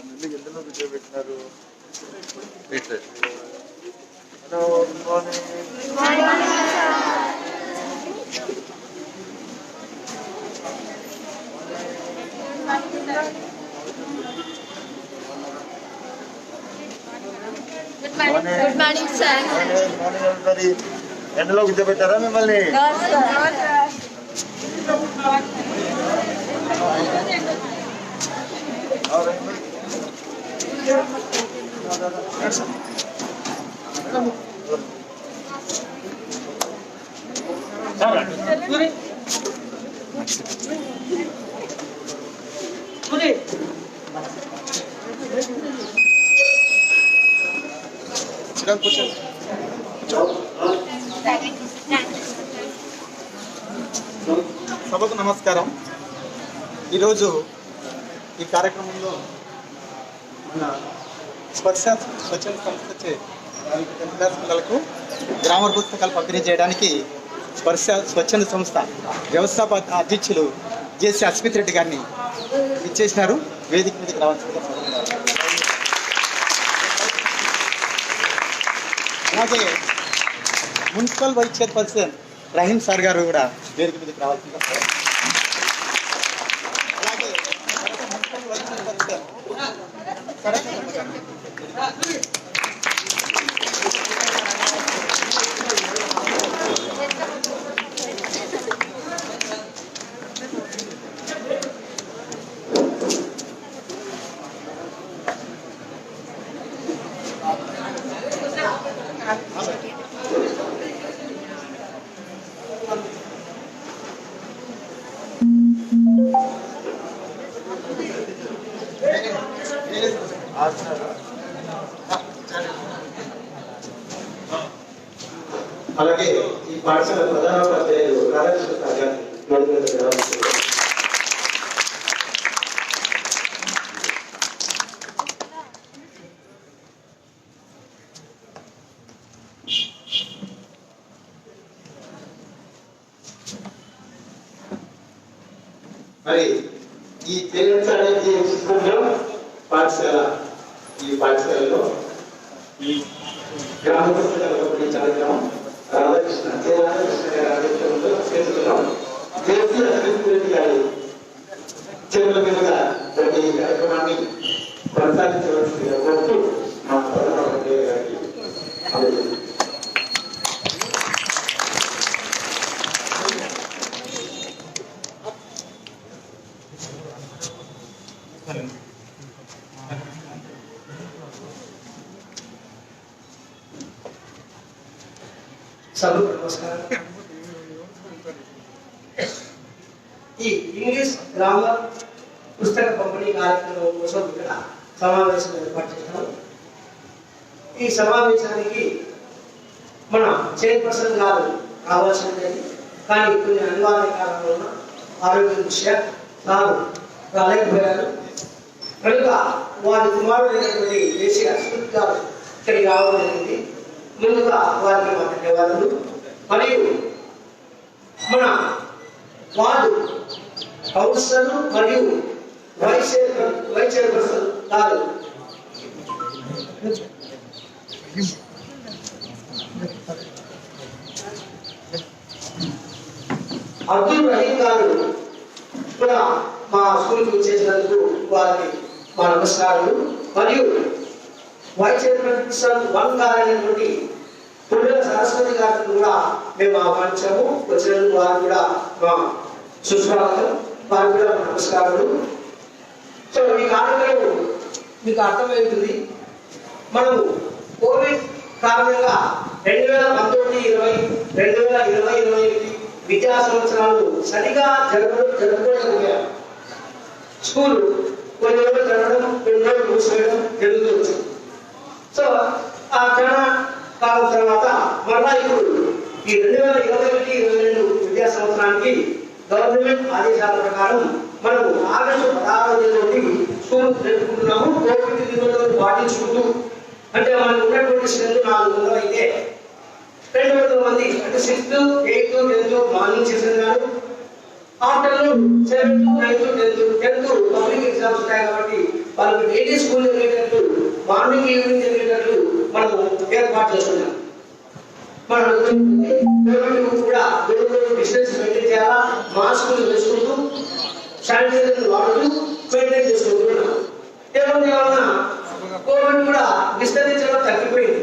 నెల్లి ఎందులో విజయ పెట్టినారు? Hello good morning. Morning sir ఎండలో విద్య పెట్టారా మిమ్మల్ని సభకు నమస్కారం ఈరోజు ఈ కార్యక్రమంలో మన స్పర్శ స్వచ్ఛంద సంస్థచే టెన్త్ పిల్లలకు గ్రామర్ పుస్తకాలు పంపిణీ చేయడానికి స్పర్శ స్వచ్ఛంద సంస్థ వ్యవస్థాపక అధ్యక్షులు జేసీ అస్మిత్ రెడ్డి గారిని ఇచ్చేసినారు వేదిక మీదకి రావాల్సిందిగా అలాగే municipal vice chairperson Rahim sir గారు కూడా వేదిక మీదకి రావాల్సిందిగా కోరుతున్నాను. అలాగే మున్సిపల్ వైస్ చైర్పర్సన్ సరస్వతి గారు. అలాగే ఈ పాఠశాల ప్రధానోపాధ్యాయులు రాధాకృష్ణ సార్ గారిని వేదిక మీదకి రావాల్సిందిగా. మరి ఈ పేరెంట్స్ అనేది స్కూల్లో పాఠశాల ఈ పాఠశాలలో ఈ గ్రామ పుస్తకాలు పంపిణీ కార్యక్రమం రాధాకృష్ణ అదే రాధాకృష్ణ గారి ఆధ్వర్యంలో చేస్తున్నాం. జేసీ అశ్విత్ గారి చెరువుల మీదుగా ప్రతి కార్యక్రమాన్ని కొనసాగించవలసిందిగా కోరుతూ మా చదువు నమస్కారం. ఈ ఇంగ్లీష్ గ్రామర్ పుస్తక పంపిణీ కార్యక్రమం కోసం ఇక్కడ సమావేశం ఏర్పాటు చేశాం ఈ సమావేశానికి మన చైర్పర్సన్ గారు రావాల్సిందే కానీ కొన్ని అనివార్య కారణాల వలన ఆరోగ్య దృష్ట్యా తాను రాలేకపోయారు కనుక వారి కుమారుడైనటువంటి దేశీ అశ్వత్ గారు ఇక్కడికి రావడం జరిగింది. ముందుగా వారికి మా ధన్యవాదాలు మరియు మన వార్డు కౌన్సిలర్ మరియు వైస్ వైస్ చైర్పర్సన్ గారు. అబ్దుల్ రహీం గారు కూడా మా స్కూల్కి వచ్చేసినందుకు వారికి మా నమస్కారాలు మరియు వైస్ చైర్మన్ వన్ గారైనటువంటి పుల్లల సరస్వతి గారిని కూడా మేము ఆహ్వానించాము. వచ్చినందుకు వారు కూడా మా సుస్వాగతం. వారికి కూడా నమస్కారాలు సో ఈ కార్యక్రమం మీకు అర్థమవుతుంది. మనం కోవిడ్ కారణంగా రెండు వేల పంతొమ్మిది ఇరవై రెండు వేల ఇరవై ఇరవై ఒకటి విద్యా సంవత్సరాలు సరిగా జరగడం జరగకపోయాం స్కూల్ కొన్ని రోజులు జరగడం కొన్ని రోజులు మూసివేయడం జరుగుతుంది సో ఆ క్షణ కాలం తర్వాత మరలా ఇప్పుడు ఈ రెండు వేల ఇరవై ఒకటి ఇరవై రెండు విద్యా సంవత్సరానికి గవర్నమెంట్ ఆదేశాల ప్రకారం మనం ఆగస్టు పదహారవ తేదీ నుండి స్కూల్ జరుపుకుంటున్నాము కోవిడ్ నిబంధనలు పాటించుకుంటూ అంటే మనకు ఉన్నటువంటి స్ట్రెంత్ నాలుగు వందలు అయితే రెండు వందల మంది అంటే sixth eighth tenth morning session afternoon seventh ninth tenth tenth public exams ఉంటాయి కాబట్టి వాళ్ళకి డైలీ స్కూల్ జరిగేటట్లు మార్నింగ్ ఈవినింగ్ జరిగేటట్లు మనం ఏర్పాటు చేస్తున్నాం? మనం గవర్నమెంట్ కూడా గవర్నమెంట్ డిస్టెన్స్ మెయింటైన్ చేయాలా? మాస్కులు వేసుకుంటూ శానిటైజర్ వాడుతూ మెయింటైన్ చేసుకుంటున్నాం ఏమన్నా వలన కోవిడ్ కూడా విస్తరించడం తగ్గిపోయింది.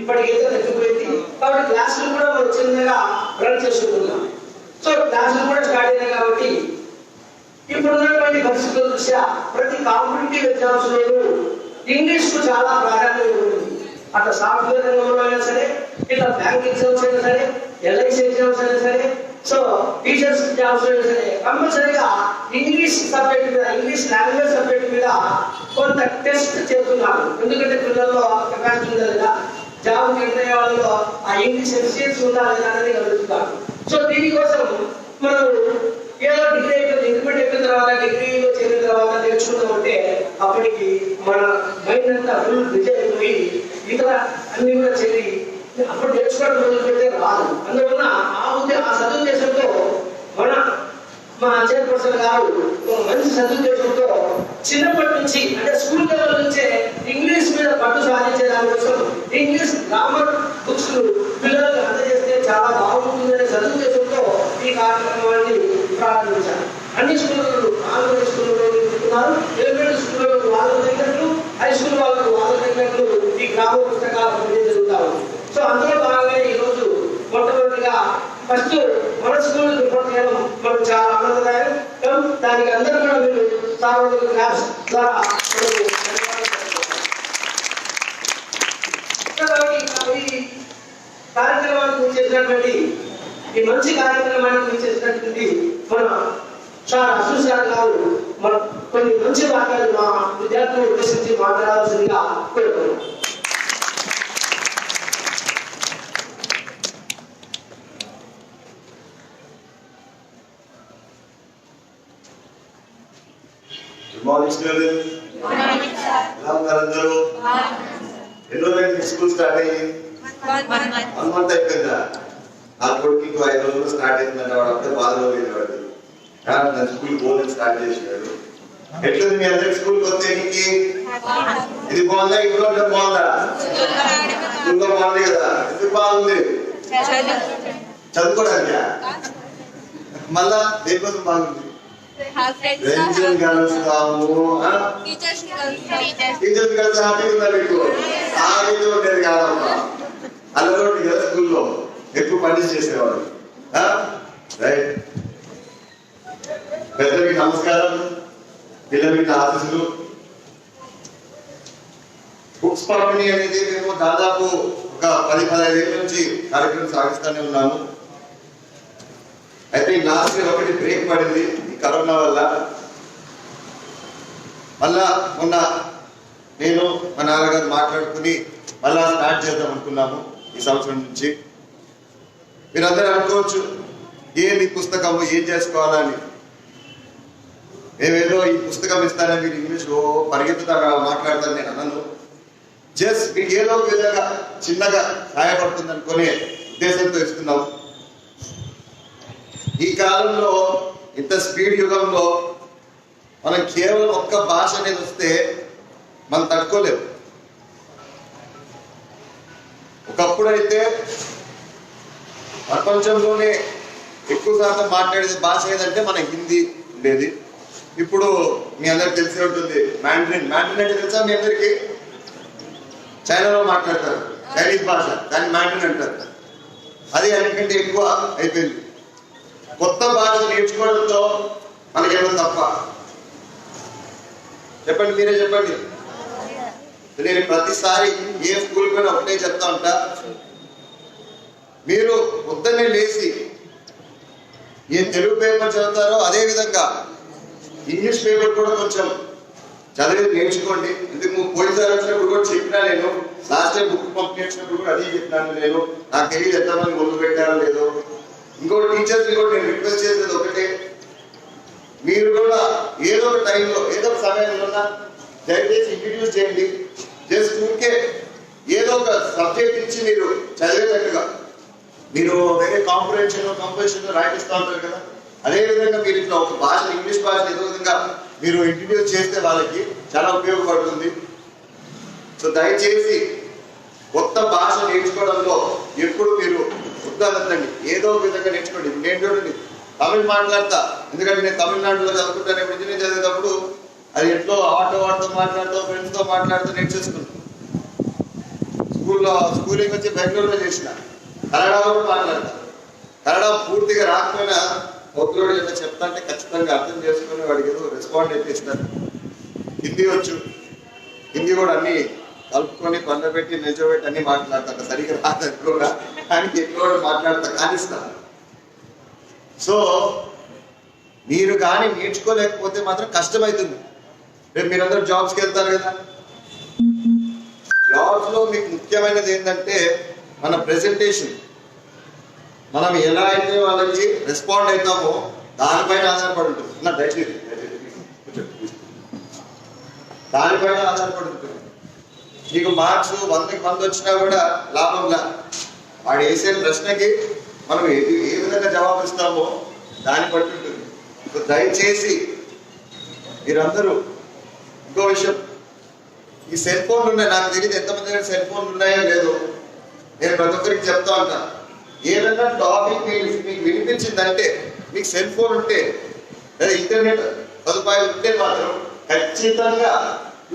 ఇప్పటికైతే తగ్గిపోయింది. కాబట్టి క్లాసులు కూడా మనం చిన్నగా రన్ చేసుకుంటున్నాం. సో క్లాసులు కూడా స్టార్ట్ అయినాయి కాబట్టి ఇప్పుడున్నటువంటి పరిస్థితుల దృష్ట్యా ప్రతి కాంపిటేటివ్ ఎగ్జామ్స్ లోనూ ఇంగ్లీష్కు చాలా ప్రాధాన్యత ఉంది అట్లా సాఫ్ట్వేర్ రంగంలో అయినా సరే ఇట్లా బ్యాంక్ ఎగ్జామ్స్ అయినా సరే ఎల్ఐసి ఎగ్జామ్స్ అయినా సరే సో టీచర్స్ జాబ్స్ అయినా సరే కంపల్సరీగా ఇంగ్లీష్ సబ్జెక్ట్ మీద ఇంగ్లీష్ లాంగ్వేజ్ సబ్జెక్ట్ మీద కొంత టెస్ట్ చేస్తున్నారు. ఎందుకంటే పిల్లల్లో కెపాసిటీ ఉందా లేదా జాబ్ నిర్ణయ వాళ్ళలో ఆ ఇంగ్లీష్ ఎఫిషియన్సీ ఉందా లేదా అనేది గమనిస్తున్నారు. సో దీనికోసం మనం ఏదో డిగ్రీ అయిపోయింది ఇంటర్మీడియట్ అయిపోయిన తర్వాత డిగ్రీలో చేరిన తర్వాత నేర్చుకున్నామంటే అప్పటికి మన మైండ్ అంతా ఫుల్ బిజీ అయిపోయి ఇతర అన్ని కూడా చేరి అప్పుడు నేర్చుకోవడం మొదలు పెడితే రాదు. అందువలన ఆ ఉద్దే ఆ సదుద్దేశంతో మన మా చైర్పర్సన్ గారు ఒక మంచి సదుద్దేశంతో చిన్నప్పటి నుంచి అంటే స్కూల్ లెవెల్ నుంచే ఇంగ్లీష్ మీద పట్టు సాధించే దానికోసం ఇంగ్లీష్ గ్రామర్ బుక్స్ పిల్లలకు అందజేస్తే చాలా బాగుంటుంది సదుద్దేశంతో ఈ కార్యక్రమాన్ని ప్రారంభించారు అన్ని స్కూళ్ళు ఆంధ్ర స్కూల్లో నేర్చుకున్నారు ఎలిమెంటరీ స్కూల్లో వాళ్ళకు తగినట్లు హై స్కూల్ వాళ్ళకు వాళ్ళకు తగినట్లు ఈ గ్రామ పుస్తకాల పంపిణీ జరుగుతా ఉంది సో అందులో భాగంగా ఈరోజు మొట్టమొదటిగా ఫస్ట్ మన స్కూల్ రిపోర్ట్ చేయడం మనకు చాలా ఆనందదాయకం. దానికి అందరూ కూడా మీరు సార్వజనిక క్లాస్ ద్వారా కార్యక్రమానికి చేసినటువంటి ఈ మంచి కార్యక్రమానికి చేసినటువంటి మన సార్ అసలు సార్ గారు మన కొన్ని మంచి వాక్యాలు మా విద్యార్థులను ఉద్దేశించి మాట్లాడాల్సిందిగా కోరుతున్నాను గుడ్ మార్నింగ్ స్టూడెంట్ ఎలా ఉన్నారు అందరూ ఎన్నో రోజులు స్కూల్ స్టార్ట్ అయ్యి వన్ మంత్ అయిపోయిందా నా కొడుకు ఇంకో ఐదు రోజులు స్టార్ట్ అయిందంటే వాడు అప్పుడే బాధలో వెళ్ళేవాడు కానీ నా స్కూల్ పోలని స్టార్ట్ చేసాడు ఎట్లుంది మీ అందరికి స్కూల్కి నీకు ఇది బాగుందా ఇంట్లో బాగుందా స్కూల్లో బాగుంది కదా ఎందుకు బాగుంది చదువుకోవడానికా మళ్ళా దేనికోసం బాగుంది ఫ్రెండ్స్ కలుస్తాము ఆ? టీచర్స్ కలిసి హ్యాపీగా ఉన్నారు మీకు హ్యాపీగా ఉండేది కాదమ్మా అల్లరోడి కదా స్కూల్లో ఎక్కువ పని చేసేవాడు ఆ? రైట్ పెద్దలకి నమస్కారం పిల్లలకి నా బుక్స్ పంపిణీ అనేది మేము దాదాపు ఒక పది పదహైదు ఏళ్ళ నుంచి కార్యక్రమం సాగిస్తూనే ఉన్నాము. అయితే లాస్ట్ ఇయర్ ఒకటి బ్రేక్ పడింది ఈ కరోనా వల్ల. మళ్ళా మొన్న నేను మా నాన్నగారు మాట్లాడుకుని మళ్ళా స్టార్ట్ చేద్దాం అనుకున్నాము ఈ సంవత్సరం నుంచి. మీరందరూ అనుకోవచ్చు ఏంది పుస్తకము ఏం చేసుకోవాలని. ఏమేదో ఈ పుస్తకం ఇస్తానని మీరు ఇంగ్లీష్ ఓ మాట్లాడతాను నేను అన్నాను జస్ట్ మీకు ఏదో విధంగా చిన్నగా సహాయపడుతుంది అనుకునే ఉద్దేశంతో ఇస్తున్నాం. ఈ కాలంలో ఇంత స్పీడ్ యుగంలో మనం కేవలం ఒక్క భాష అనేది వస్తే మనం తట్టుకోలేము. ఒకప్పుడు అయితే ప్రపంచంలోనే ఎక్కువ శాతం మాట్లాడేది భాష ఏదంటే మన హిందీ ఉండేది. ఇప్పుడు మీ అందరికి తెలిసి ఉంటుంది మ్యాండ్రిన్. మ్యాండ్రిన్ అంటే తెలుసా మీ అందరికి? చైనాలో మాట్లాడతారు. చైనీస్ భాష దాన్ని మ్యాండ్రిన్ అంటారు. అది అన్నిటికంటే ఎక్కువ అయిపోయింది. కొత్త భాష నేర్చుకోవడంతో మనకేమో తప్ప. చెప్పండి మీరే చెప్పండి. నేను ప్రతిసారి ఏ స్కూల్ కూడా ఒకటే చెప్తా ఉంటా. మీరు పొద్దున్నే లేచి ఏ తెలుగు పేపర్ చదువుతారో అదే విధంగా ఇంగ్లీష్ పేపర్ కూడా కొంచెం చదివి నేర్చుకోండి. ఎందుకు? పోయినసారి వచ్చినప్పుడు కూడా చెప్పినా నేను. లాస్ట్ టైం బుక్ పంపించినప్పుడు కూడా అదే చెప్పినాను నేను. నాకు తెలియదు ఎంతమంది మొదలు పెట్టారో లేదో. ఇంకో టీచర్స్ కూడా నేను రిక్వెస్ట్ చేసేది ఒకటే. మీరు కూడా ఏదో ఒక టైంలో ఏదో ఒక సమయంలో దయచేసి ఇంట్రడ్యూస్ చేయండి. జస్ట్ ఊరికే ఏదో ఒక సబ్జెక్ట్ ఇచ్చి మీరు చదివేటట్టుగా. మీరు వేరే కాంపిటీషన్ కంపిటీషన్ రాయిస్తూ ఉంటారు కదా. అదే విధంగా మీరు ఇట్లా ఒక భాష ఇంగ్లీష్ భాష ఏదో విధంగా మీరు ఇంట్రడ్యూస్ చేస్తే వాళ్ళకి చాలా ఉపయోగపడుతుంది. సో దయచేసి కొత్త భాష నేర్చుకోవడంలో ఎప్పుడు మీరు ఉద్దానండి ఏదో ఒక విధంగా నేర్చుకోండి. నేను చూడండి తమిళ్ మాట్లాడతా. ఎందుకంటే నేను తమిళనాడులో చదువుకుంటాను ఇప్పుడు ఇంజనీర్ చదివేటప్పుడు అది ఎట్లో ఆటో వాడితో మాట్లాడుతూ ఫ్రెండ్స్తో మాట్లాడుతూ నేర్చేసుకున్నాను స్కూల్లో స్కూలింగ్ వచ్చి బెంగళూరులో చేసిన. కన్నడ కూడా మాట్లాడతా. కన్నడ పూర్తిగా రాకపోయినా ఒక్కరోడు ఏదో చెప్తా అంటే ఖచ్చితంగా అర్థం చేసుకుని వాడికి ఏదో రెస్పాండ్ అయితే ఇస్తారు హిందీ వచ్చు. హిందీ కూడా అన్ని కలుపుకొని పండబెట్టి నిల్చోబెట్టి అన్ని మాట్లాడతాడు సరిగ్గా రాదని కూడా కానీ ఎక్కువ మాట్లాడతా. కానిస్తా సో మీరు కానీ నేర్చుకోలేకపోతే మాత్రం కష్టమవుతుంది రేపు మీరందరూ జాబ్స్కి వెళ్తారు కదా. జాబ్స్లో మీకు ముఖ్యమైనది ఏంటంటే మన ప్రెజెంటేషన్ మనం ఎలా అయితే వాళ్ళకి రెస్పాండ్ అవుతామో దానిపైన ఆధారపడి ఉంటుంది. నా దయచేసి దానిపైన ఆధారపడి ఉంటుంది. నీకు మార్క్స్ వందకి వంద వచ్చినా కూడా లాభంగా వాడు వేసే ప్రశ్నకి మనం ఏ ఏ విధంగా జవాబు ఇస్తామో దాన్ని బట్టి ఉంటుంది. సో దయచేసి మీరందరూ ఇంకో విషయం. ఈ సెల్ ఫోన్లు ఉన్నాయి. నాకు తెలియదు ఎంతమంది సెల్ ఫోన్లు ఉన్నాయో లేదో. నేను ప్రతి ఒక్కరికి చెప్తా ఉంటాను. ఏదన్నా టాపిక్ మీకు మీకు వినిపించిందంటే మీకు సెల్ ఫోన్ ఉంటే లేదా ఇంటర్నెట్ సదుపాయాలు ఉంటే మాత్రం ఖచ్చితంగా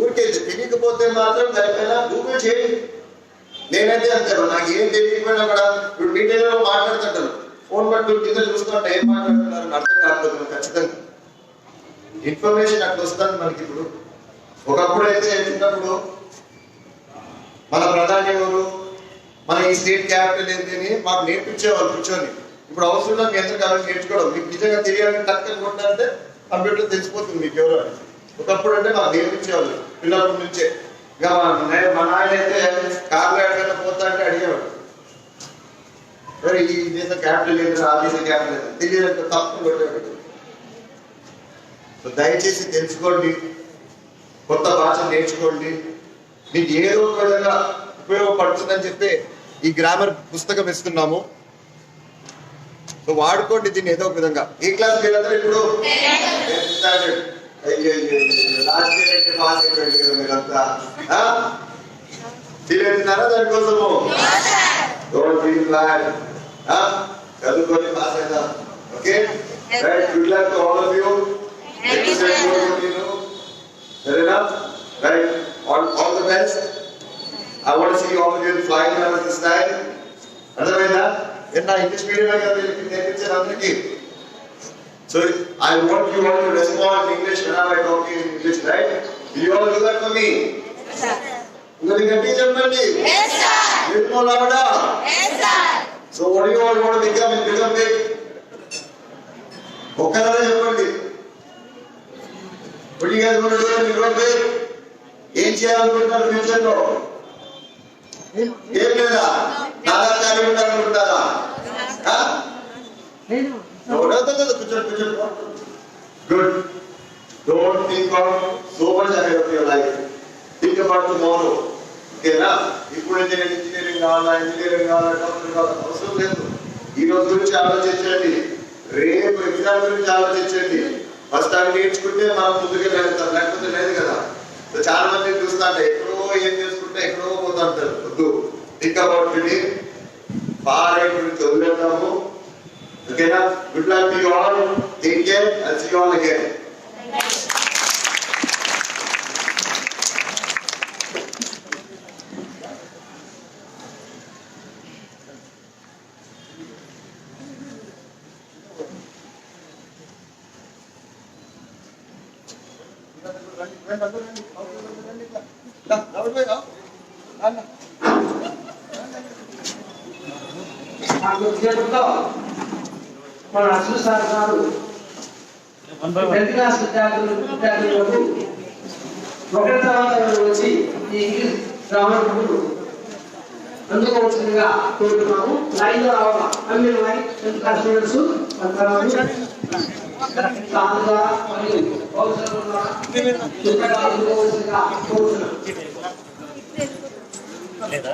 ఊరికే తినకపోతే మాత్రం దానిపైన గూగుల్ చేయండి. నేనైతే అంటాను నాకు ఏం తెలియకపోయినా కూడా ఇప్పుడు మీటింగ్లో మాట్లాడుతుంటాను. ఫోన్ పట్టు కింద చూస్తుంటే ఏం మాట్లాడుతున్నారు అర్థం కాకపోతే ఖచ్చితంగా ఇన్ఫర్మేషన్ అట్లా వస్తుంది మనకి ఇప్పుడు. ఒకప్పుడు అయితే చిన్నప్పుడు మన ప్రధాని ఎవరు? మన ఈ స్టేట్ క్యాపిటల్ ఏంటి అని మాకు నేర్పించేవాళ్ళు కూర్చొని. ఇప్పుడు అవసరం లేదు ఎంత కాలం నేర్చుకోవడం మీకు నిజంగా తెలియాలని టక్కలు కొట్టాలంటే కంప్యూటర్ తెలిసిపోతుంది మీకు ఎవరు ఒకప్పుడు అంటే మాకు నేర్పించేవాళ్ళు పిల్లప్పటి నుంచే. ఇక మా నాయన అయితే కార్లో ఎక్కడికైనా పోతా అంటే అడిగేవాడు. మరి ఈ దేశ క్యాపిటల్ ఏంటి ఆ దేశ క్యాపిటల్ ఏంటి? తెలియదంటే తప్పు కొట్టేవాడు. సో దయచేసి తెలుసుకోండి. కొత్త భాష నేర్చుకోండి. మీకు ఏదో ఒక విధంగా ఉపయోగపడుతుందని చెప్పి ఈ గ్రామర్ పుస్తకం ఇస్తున్నాము. సో వాడుకోండి దీన్ని ఏదో ఒక విధంగా. ఏ క్లాస్ మీరందరూ ఇప్పుడు? లాస్ట్ ఇయర్ అయితే పాస్ అయిపోయింది కదా మీరంతా ఫీల్ అవుతున్నారా దానికోసము డోంట్ ఫీల్ బ్యాడ్ చదువుకొని పాస్ అవుతాం okay right good luck to all of you సరేనా right all all the best I want see all of you flying around this time అర్థమైందా నేను నా ఇంగ్లీష్ మీడియం కదా వీళ్ళకి నేర్పించాను అందరికీ so I want you all to respond in English when I talk in English right you all do that for me ఇంకొద్ది గట్టి చెప్పండి నిర్మూలమడా so what do you all want to become in become big ఒక్కసారి చెప్పండి what do you guys want to do in become big ఏం చేయాలనుకుంటున్నారు future లో ఏం లేదా? నాలా ఖాళీ ఉండాలనుకుంటారా కూర్చోండి కూర్చోండి good don't think of so much ahead of your life think about tomorrow ఓకేనా? ఇప్పుడు నుంచి నేను ఇంజనీరింగ్ కావాలా ఇంజనీరింగ్ కావాలా డాక్టర్ కావాలా? అవసరం లేదు. ఈ రోజు గురించి ఆలోచించండి. రేపు ఎగ్జామ్ గురించి ఆలోచించండి. ఫస్ట్ అవి నేర్చుకుంటే మనం ముందుకే వెళ్తాం లేకపోతే లేదు కదా. చాలా మంది చూస్తా అంటే ఎక్కడో ఏం చేసుకుంటే ఎక్కడో పోతా అంటారు. వద్దు. థింక్ అబౌట్ ఇది ఫార్ రైట్ గురించి వదిలేద్దాము ఓకేనా? Good luck you all. Take care and see you all again కొద్దిసేపట్లో మన అసలు సార్ గారు టెన్త్ క్లాస్ విద్యార్థులు విద్యార్థులకు ఒకరి తర్వాత వచ్చి ఈ ఇంగ్లీష్ గ్రామర్ అందుకోవచ్చుగా కోరుతున్నాము లైన్ రావాలి లైన్ టెన్త్ క్లాస్ స్టూడెంట్స్ మరియు కోరుతున్నాం. లేదా?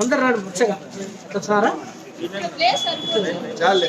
అందరు రాడు ముచ్చగా. సారా ప్లేస్ సరిపోదు చాలే.